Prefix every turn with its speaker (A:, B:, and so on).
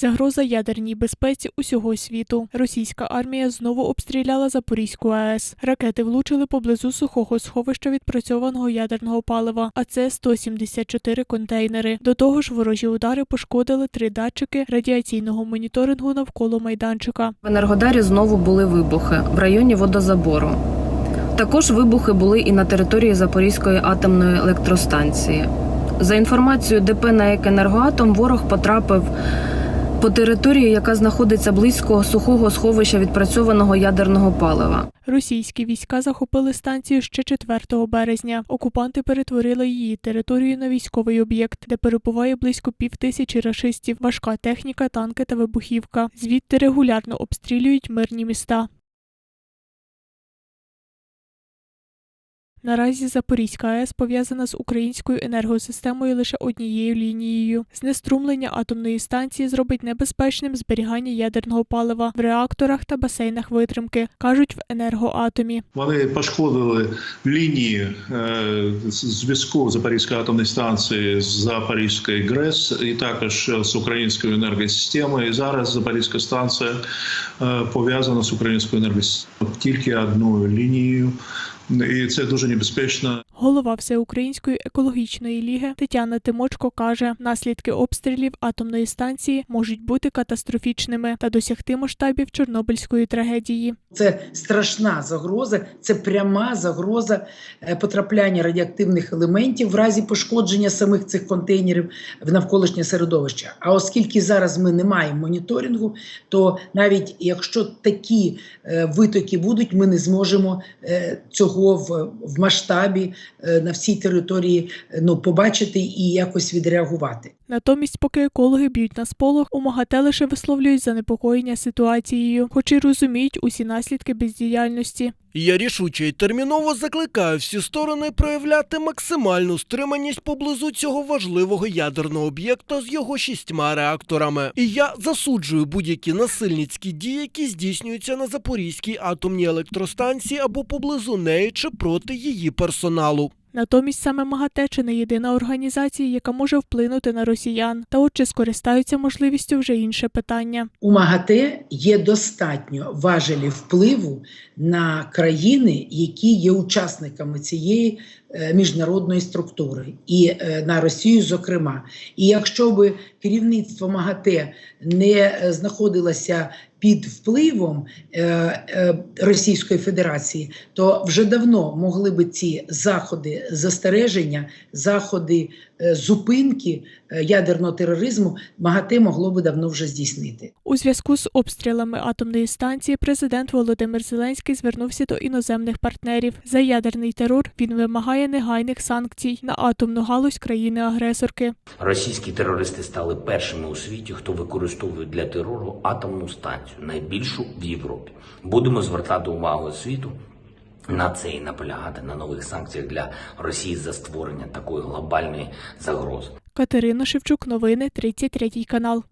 A: Загроза ядерній безпеці усього світу. Російська армія знову обстріляла Запорізьку АЕС. Ракети влучили поблизу сухого сховища відпрацьованого ядерного палива, а це 174 контейнери. До того ж, ворожі удари пошкодили три датчики радіаційного моніторингу навколо майданчика.
B: В Енергодарі знову були вибухи в районі водозабору. Також вибухи були і на території Запорізької атомної електростанції. За інформацією ДП «НАЕК Енергоатом, ворог потрапив по території, яка знаходиться близько сухого сховища відпрацьованого ядерного палива.
A: Російські війська захопили станцію ще 4 березня. Окупанти перетворили її територію на військовий об'єкт, де перебуває близько півтисячі рашистів, важка техніка, танки та вибухівка. Звідти регулярно обстрілюють мирні міста. Наразі Запорізька АЕС пов'язана з українською енергосистемою лише однією лінією. Знеструмлення атомної станції зробить небезпечним зберігання ядерного палива в реакторах та басейнах витримки, кажуть в енергоатомі.
C: Вони пошкодили лінії е, зв'язку Запорізької атомної станції з Запорізькою ГРЕС і також з українською енергосистемою. І зараз Запорізька станція е, пов'язана з українською енергосистемою тільки одною лінією, і це дуже небезпечно.
A: Голова Всеукраїнської екологічної ліги Тетяна Тимочко каже, наслідки обстрілів атомної станції можуть бути катастрофічними та досягти масштабів Чорнобильської трагедії.
D: Це страшна загроза, це пряма загроза е, потрапляння радіоактивних елементів в разі пошкодження самих цих контейнерів в навколишнє середовище. А оскільки зараз ми не маємо моніторингу, то навіть якщо такі е, витоки будуть, ми не зможемо е, цього в, в масштабі е, на всій території е, ну, побачити і якось відреагувати.
A: Натомість, поки екологи б'ють на сполох, у МАГАТЕ лише висловлюють занепокоєння ситуацією, хоч і розуміють усі наслідки бездіяльності.
E: Я рішуче і терміново закликаю всі сторони проявляти максимальну стриманість поблизу цього важливого ядерного об'єкта з його шістьма реакторами. І я засуджую будь-які насильницькі дії, які здійснюються на Запорізькій атомній електростанції або поблизу неї чи проти її персоналу.
A: Натомість саме МАГАТЕ чи не єдина організація, яка може вплинути на росіян. Та от чи скористаються можливістю вже інше питання.
D: У МАГАТЕ є достатньо важелів впливу на країни, які є учасниками цієї е, міжнародної структури, і е, на Росію, зокрема. І якщо би керівництво МАГАТЕ не е, знаходилося під впливом е, е, Російської Федерації, то вже давно могли би ці заходи застереження, заходи е, зупинки е, ядерного тероризму МАГАТЕ могло би давно вже здійснити.
A: У зв'язку з обстрілами атомної станції президент Володимир Зеленський звернувся до іноземних партнерів. За ядерний терор він вимагає негайних санкцій на атомну галузь країни-агресорки.
F: Російські терористи стали першими у світі, хто використовує для терору атомну станцію, найбільшу в Європі. Будемо звертати увагу світу на це і наполягати на нових санкціях для Росії за створення такої глобальної загрози.
A: Катерина Шевчук, новини 33 канал.